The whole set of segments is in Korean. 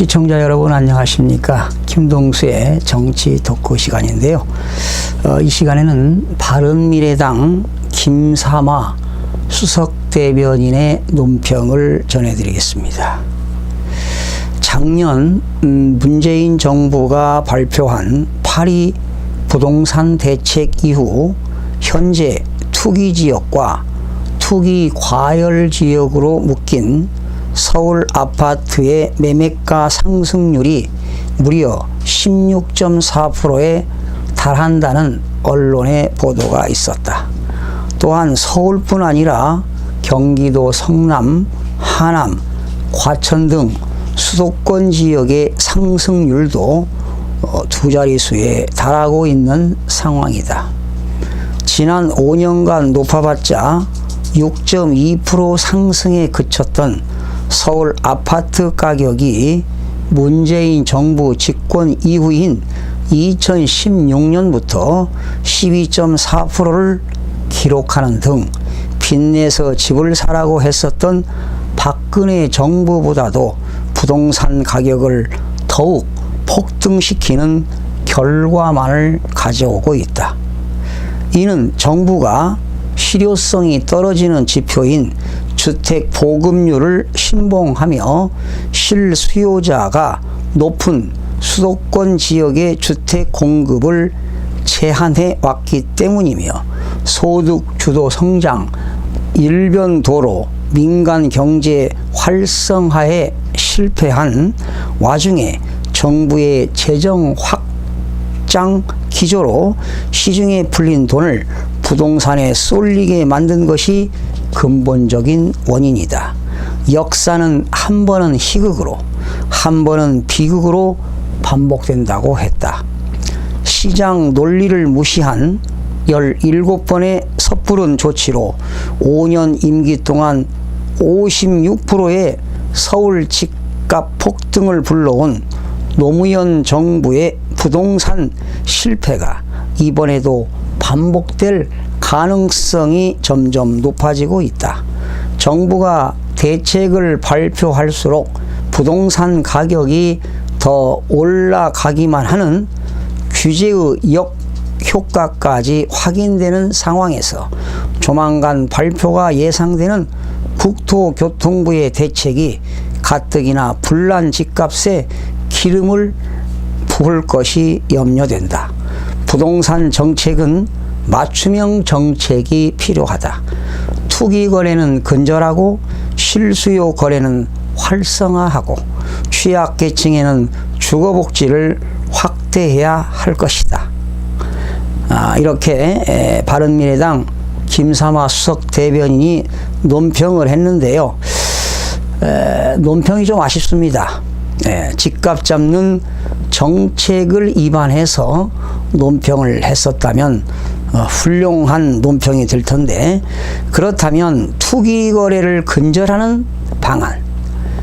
시청자 여러분 안녕하십니까? 김동수의 정치 토크 시간인데요. 어, 이 시간에는 바른미래당 김삼아 수석 대변인의 논평을 전해드리겠습니다. 작년 음, 문재인 정부가 발표한 파리 부동산 대책 이후 현재 투기 지역과 투기 과열 지역으로 묶인 서울 아파트의 매매가 상승률이 무려 16.4%에 달한다는 언론의 보도가 있었다. 또한 서울뿐 아니라 경기도 성남, 하남, 과천 등 수도권 지역의 상승률도 어, 두 자릿수에 달하고 있는 상황이다. 지난 5년간 높아봤자 6.2% 상승에 그쳤던 서울 아파트 가격이 문재인 정부 집권 이후인 2016년부터 12.4%를 기록하는 등 빚내서 집을 사라고 했었던 박근혜 정부보다도 부동산 가격을 더욱 폭등시키는 결과만을 가져오고 있다. 이는 정부가 실효성이 떨어지는 지표인 주택 보급률을 신봉하며 실수요자가 높은 수도권 지역의 주택 공급을 제한해 왔기 때문이며 소득 주도 성장, 일변 도로, 민간 경제 활성화에 실패한 와중에 정부의 재정 확장 기조로 시중에 풀린 돈을 부동산에 쏠리게 만든 것이 근본적인 원인이다. 역사는 한 번은 희극으로, 한 번은 비극으로 반복된다고 했다. 시장 논리를 무시한 17번의 섣부른 조치로 5년 임기 동안 56%의 서울 집값 폭등을 불러온 노무현 정부의 부동산 실패가 이번에도 반복될 가능성이 점점 높아지고 있다. 정부가 대책을 발표할수록 부동산 가격이 더 올라가기만 하는 규제의 역 효과까지 확인되는 상황에서 조만간 발표가 예상되는 국토교통부의 대책이 가뜩이나 불난 집값에 기름을 부을 것이 염려된다. 부동산 정책은 맞춤형 정책이 필요하다. 투기 거래는 근절하고 실수요 거래는 활성화하고 취약계층에는 주거복지를 확대해야 할 것이다. 아, 이렇게 에, 바른미래당 김삼아 수석 대변인이 논평을 했는데요. 에, 논평이 좀 아쉽습니다. 에, 집값 잡는 정책을 입안해서 논평을 했었다면 어, 훌륭한 논평이 될 텐데 그렇다면 투기 거래를 근절하는 방안,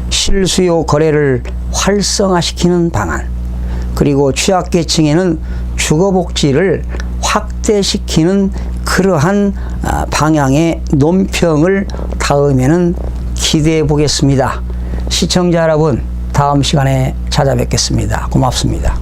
실수요 거래를 활성화시키는 방안, 그리고 취약계층에는 주거복지를 확대시키는 그러한 아, 방향의 논평을 다음에는 기대해 보겠습니다. 시청자 여러분, 다음 시간에 찾아뵙겠습니다. 고맙습니다.